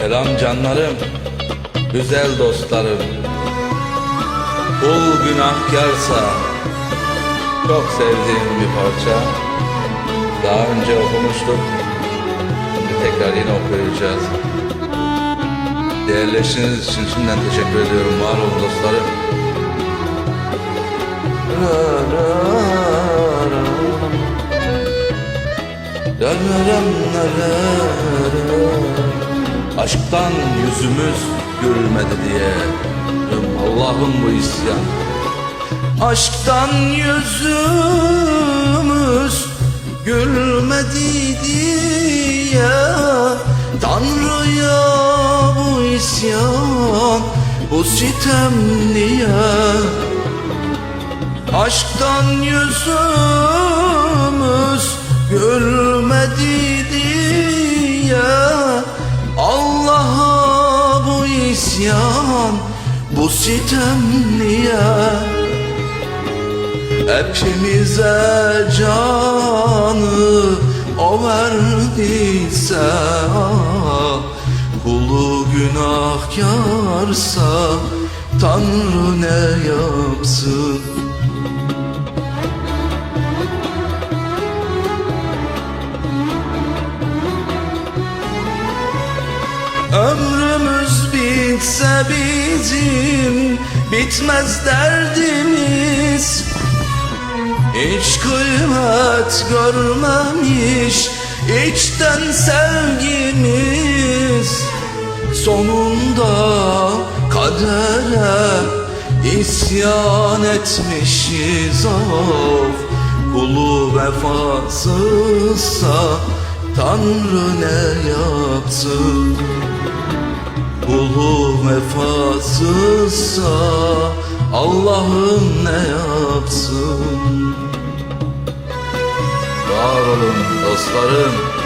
Selam canlarım, güzel dostlarım. Kul günahkarsa çok sevdiğim bir parça. Daha önce okumuştuk. Şimdi tekrar yine okuyacağız. Değerleştiğiniz için şimdiden teşekkür ediyorum. Var olun dostlarım. Ra, ra, ra, ra, ra. Aşktan yüzümüz gülmedi diye Allah'ım bu isyan. Aşktan yüzümüz gülmedi diye Tanrı'ya bu isyan bu sitem niye? Aşktan yüzümüz gülmedi diye isyan bu sitem niye? Hepimize canı o verdiyse Kulu günahkarsa Tanrı ne yapsın? Ömrümüz bitse bizim bitmez derdimiz. Hiç kıymet görmemiş içten sevgimiz. Sonunda kadere isyan etmişiz. Of Kulu vefasızsa Tanrı ne yapsın Kulu vefasızsa Allah'ım ne yapsın? Var olun dostlarım